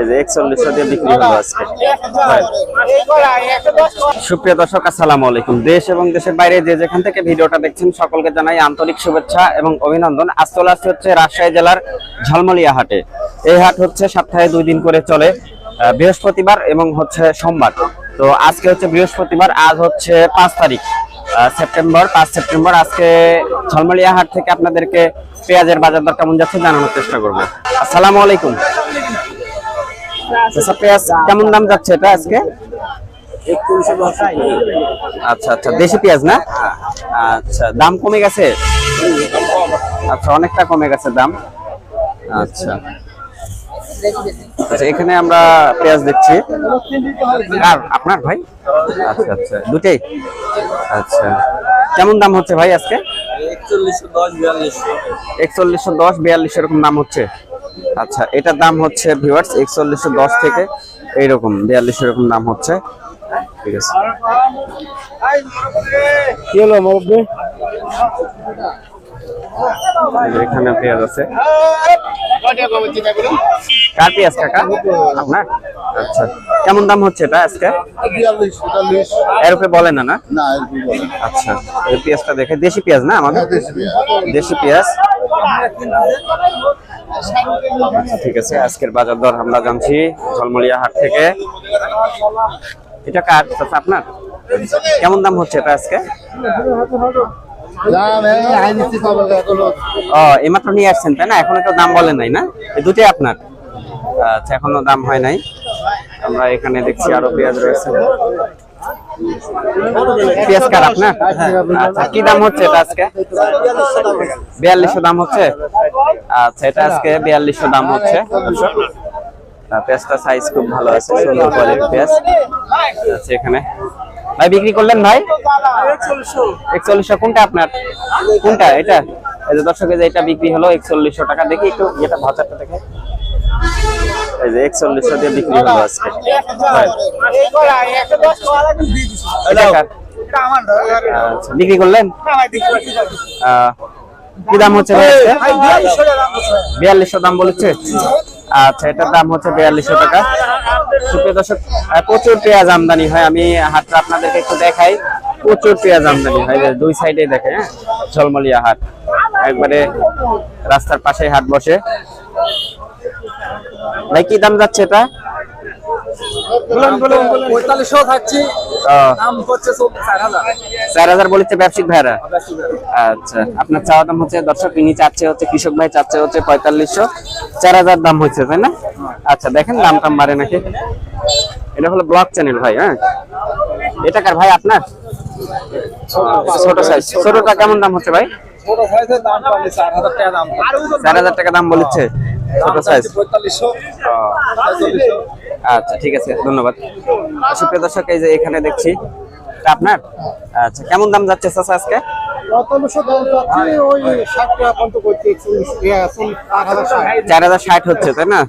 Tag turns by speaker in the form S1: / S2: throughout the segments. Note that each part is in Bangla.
S1: এই যে বিক্রি হয়। সুপ্রিয় দর্শক, আসসালামু আলাইকুম। দেশ এবং দেশের বাইরে যেখান থেকে ভিডিওটা দেখছেন, সকলকে জানাই আন্তরিক শুভেচ্ছা এবং অভিনন্দন। আজ চলে আসছে রাজশাহী জেলার এই হাট হচ্ছে সপ্তাহে দুই দিন করে চলে বৃহস্পতিবার এবং হচ্ছে সোমবার। তো আজকে হচ্ছে বৃহস্পতিবার, আজ হচ্ছে পাঁচ তারিখ সেপ্টেম্বর, পাঁচ সেপ্টেম্বর। আজকে ঝলমলিয়া হাট থেকে আপনাদেরকে পেঁয়াজের বাজার দর কেমন যাচ্ছে জানানোর চেষ্টা করব। আসসালামু আলাইকুম। আচ্ছা পেঁয়াজ কেমন দাম যাচ্ছে এটা আজকে? আচ্ছা আচ্ছা দেশি পেঁয়াজ না? আচ্ছা দাম কমে গেছে? আচ্ছা অনেকটা কমে গেছে দাম। আচ্ছা। আচ্ছা এখানে আমরা পেঁয়াজ দেখছি। আর আপনার ভাই? আচ্ছা আচ্ছা দুটেই। আচ্ছা কেমন দাম হচ্ছে ভাই আজকে? একচল্লিশশো দশ বিয়াল্লিশশো। একচল্লিশশো দশ বিয়াল্লিশ এরকম দাম হচ্ছে। আচ্ছা এটার দাম হচ্ছে ভিউয়ার্স একচল্লিশশো দশ থেকে এইরকম বিয়াল্লিশ এরকম দাম হচ্ছে। ঠিক আছে।
S2: কি হলো মুরব্বী?
S1: এখানে পেঁয়াজ আছে। কার পেঁয়াজ কাকা? আপনার? আচ্ছা। কেমন দাম হচ্ছে এটা আজকে? এর উপরে বলে না না। আচ্ছা এই পেঁয়াজটা দেখে। দেশি পেঁয়াজ না আমাদের?
S2: হ্যাঁ, দেশি পেঁয়াজ।
S1: ঠিক আছে আজকের বাজার দর আমরা জানছি ঝলমলিয়া হাট থেকে। এটা কার? চাচা আপনার? কেমন দাম হচ্ছে এটা আজকে? ও এইমাত্র নিয়ে আসছেন তাই না? এখনও তো দাম বলেন নাই না? এই দুটোই আপনার? আচ্ছা এখনও দাম হয় নাই। আমরা এখানে দেখছি আরও পেঁয়াজ রয়েছে। পেঁয়াজ কার আপনার আচ্ছা কি দাম হচ্ছে এটা আজকে? বিয়াল্লিশশো দাম হচ্ছে? আচ্ছা এটা আজকে বিয়াল্লিশশো দাম হচ্ছে। পেঁয়াজটা সাইজ খুব ভালো আছে, সুন্দর কোয়ালিটির পেঁয়াজ। আচ্ছা এখানে। ভাই, বিক্রি করলেন ভাই? একচল্লিশশো। কোনটা আপনার? কোনটা এটা? এই যে দর্শক যে এটা বিক্রি হলো, একচল্লিশশো টাকা। দেখি একটু ভাজারটা দেখে। এই যে একচল্লিশশো দিয়ে বিক্রি হলো আজকে। হয়। আচ্ছা, বিক্রি করলেন? কি দাম হচ্ছে বিয়াল্লিশশো দাম বলেছে? আচ্ছা এটার দাম হচ্ছে বিয়াল্লিশশো টাকা। সুপ্রিয় দর্শক প্রচুর পেঁয়াজ আমদানি হয়। আমি হাটটা আপনাদেরকে একটু দেখাই। প্রচুর পেঁয়াজ আমদানি হয়। যে দুই সাইডে দেখে হ্যাঁ? ঝলমলিয়া হাট। একবারে রাস্তার পাশে হাট বসে। ভাই কি দাম যাচ্ছে এটা?
S3: চার হাজার।
S1: বলেছে ব্যবসায়িক ভাইরা আচ্ছা আপনার চাওয়া দাম হচ্ছে দর্শক ইনি চাচ্ছে হচ্ছে কৃষক ভাই চাচ্ছে হচ্ছে পঁয়তাল্লিশশো। চার হাজার দাম হচ্ছে তাই না? আচ্ছা দেখেন দাম টাম বাড়ে নাকি। এটা হলো ব্লক চ্যানেল ভাই হ্যাঁ? এটা কার ভাই আপনার? ছোট সাইজ ছোটটা কেমন দাম হচ্ছে ভাই?
S3: চার হাজার টাকা দাম
S1: বলেছে। ছোট সাইজ আচ্ছা ঠিক আছে ধন্যবাদ। সুপ্রিয় দর্শক এই যে এখানে দেখছি আপনার? আচ্ছা কেমন দাম যাচ্ছে চাচা আজকে?
S2: ষাট।
S1: চার হাজার ষাট হচ্ছে তাই না?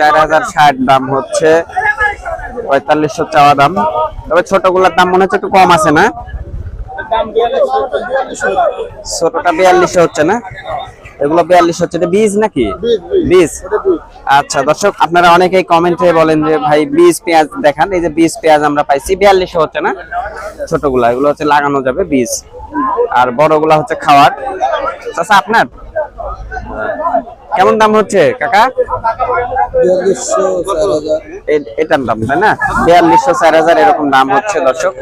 S1: চার হাজার ষাট দাম হচ্ছে পঁয়তাল্লিশশো চাওয়া দাম। তবে ছোটগুলোর দাম মনে হচ্ছে একটু কম আছে না? ছোটটা বিয়াল্লিশশো হচ্ছে না? এগুলো বিয়াল্লিশ হচ্ছে এটা বীজ নাকি? বীজ আচ্ছা দর্শক আপনারা অনেকেই কমেন্টে বলেন যে ভাই বীজ পেঁয়াজ দেখান। এই যে বীজ পেঁয়াজ আমরা পাইছি বিয়াল্লিশশো হচ্ছে না? ছোটগুলা এগুলো হচ্ছে লাগানো যাবে বীজ। আর বড়গুলা হচ্ছে খাওয়ার। আচ্ছা আপনার? কেমন দাম হচ্ছে কাকা? এটার দাম তাই না? বিয়াল্লিশশো চার হাজার এরকম দাম হচ্ছে দর্শক।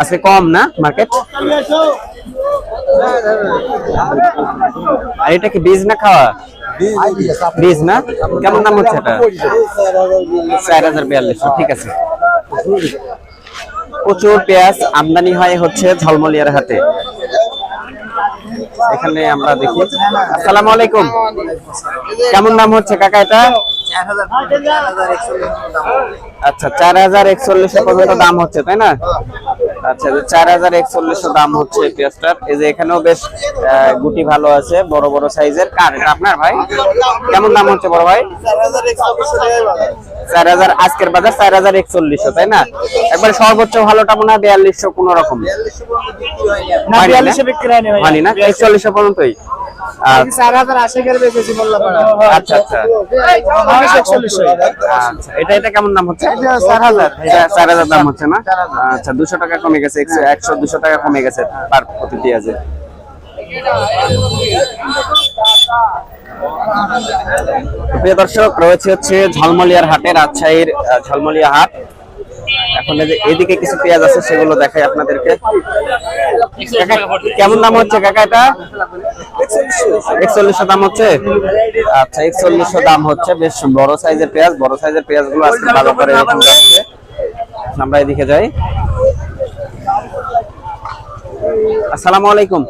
S1: আজকে কম না মার্কেট? আর এটা কি বীজ না খাওয়া? বীজ। না? কেমন দাম হচ্ছে এটা? চার হাজার বিয়াল্লিশশো ঠিক আছে। প্রচুর পেঁয়াজ আমদানি হয় হচ্ছে ঝলমলিয়ার হাতে এখানে আমরা দেখি। আসসালামু আলাইকুম। কেমন দাম হচ্ছে কাকা এটা? আচ্ছা চার হাজার একচল্লিশশো পর্যন্ত দাম হচ্ছে তাই না? আচ্ছা চার হাজার একচল্লিশশো দাম হচ্ছে পেঁয়াজটার। এই যে এখানেও বেশ গুটি ভালো আছে বড় বড় সাইজের। কার এটা আপনার ভাই? কেমন দাম হচ্ছে বড় ভাই? চার হাজার আজকের বাজার চার হাজার একচল্লিশশো তাই না? একবার সর্বোচ্চ ভালোটা মনে হয় বিয়াল্লিশশো কোন রকম।
S3: না? বিয়াল্লিশে বিক্রি হয়নি
S1: না? একচল্লিশশো পর্যন্তই? আচ্ছা।
S2: চার হাজার আশি করে বেঁচেছি বললাম
S1: আচ্ছা আচ্ছা।
S2: একচল্লিশ
S1: আচ্ছা। এটা এটা কেমন দাম হচ্ছে?
S2: চার হাজার।
S1: এটা চার হাজার দাম হচ্ছে না? আচ্ছা দুশো টাকা কমে গেছে একশো একশো দুশো টাকা কমে গেছে পার প্রতি পেঁয়াজে। প্রিয় দর্শক রয়েছে হচ্ছে ঝলমলিয়ার হাটে রাজশাহীর ঝলমলিয়া হাট। এখন যে এদিকে কিছু পেঁয়াজ আছে সেগুলো দেখাই আপনাদেরকে। কেমন দাম হচ্ছে কাকা এটা? একচল্লিশশো দাম হচ্ছে? আচ্ছা একচল্লিশশো দাম হচ্ছে বেশ বড় সাইজের পেঁয়াজ বড় সাইজের পেঁয়াজগুলো আজকে বাজার করে এরকম যাচ্ছে। আমরা এদিকে যাই। আসসালামু আলাইকুম।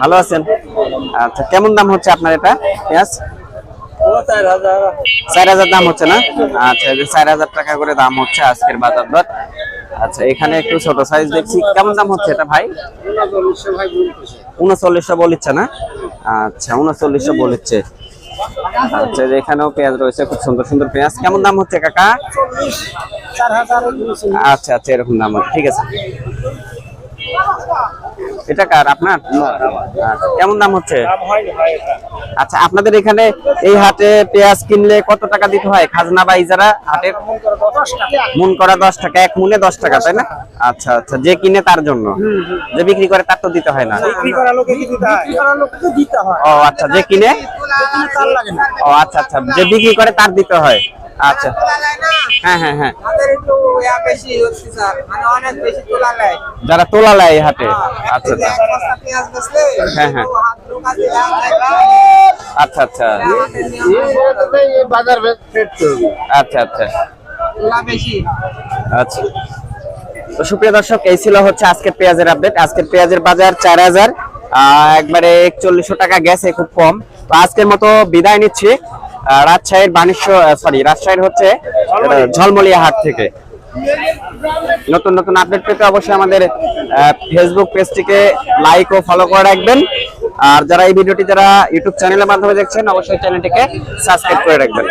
S1: ভালো আছেন? আচ্ছা কেমন দাম হচ্ছে আপনার এটা পেঁয়াজ? চার হাজার। দাম হচ্ছে না? আচ্ছা চার হাজার টাকা করে দাম হচ্ছে আজকের বাজার দর। আচ্ছা এখানে একটু ছোট সাইজ দেখছি। কেমন দাম হচ্ছে এটা ভাই? উনচল্লিশশো বলিচ্ছে না? আচ্ছা উনচল্লিশশো বলিচ্ছে। আচ্ছা এখানেও পেঁয়াজ রয়েছে খুব সুন্দর সুন্দর পেঁয়াজ। কেমন দাম হচ্ছে কাকা? আচ্ছা আচ্ছা এরকম দাম ঠিক আছে। এটা কার আপনার? আচ্ছা, কেমন দাম হচ্ছে? আচ্ছা আপনাদের এখানে এই হাটে পেঁয়াজ কিনলে কত টাকা দিতে হয়? খাজনা বা ইজারা হাটের? মন করা দশ টাকা। এক মুনে দশ টাকা তাই না? আচ্ছা আচ্ছা যে কিনে তার জন্য। যে বিক্রি করে তার তো দিতে হয় না। ও আচ্ছা যে কিনে? ও আচ্ছা আচ্ছা যে বিক্রি করে তার দিতে হয়। আচ্ছা। হ্যাঁ হ্যাঁ হ্যাঁ। যারা তোলা এই হাটে। আচ্ছা আচ্ছা। হ্যাঁ, হ্যাঁ।
S4: হাত ঢোকা দিয়ে লাভ থাকবে।
S1: আচ্ছা আচ্ছা।
S2: বাজার
S1: আচ্ছা। আচ্ছা আচ্ছা। তো সুপ্রিয় দর্শক এই ছিল হচ্ছে আজকের পেঁয়াজের আপডেট। আজকের পেঁয়াজের বাজার চার হাজার একবারে একচল্লিশশো টাকা গেছে খুব কম। তো আজকের মতো বিদায় নিচ্ছি। রাজশাহীর বাণিজ্য সরি রাজশাহীর হচ্ছে ঝলমলিয়া হাট থেকে। নতুন নতুন আপডেট পেতে অবশ্যই আমাদের ফেসবুক পেজটিকে লাইক ও ফলো করে রাখবেন। আর যারা এই ভিডিওটি যারা ইউটিউব চ্যানেলের মাধ্যমে দেখছেন, অবশ্যই চ্যানেলটিকে সাবস্ক্রাইব করে রাখবেন।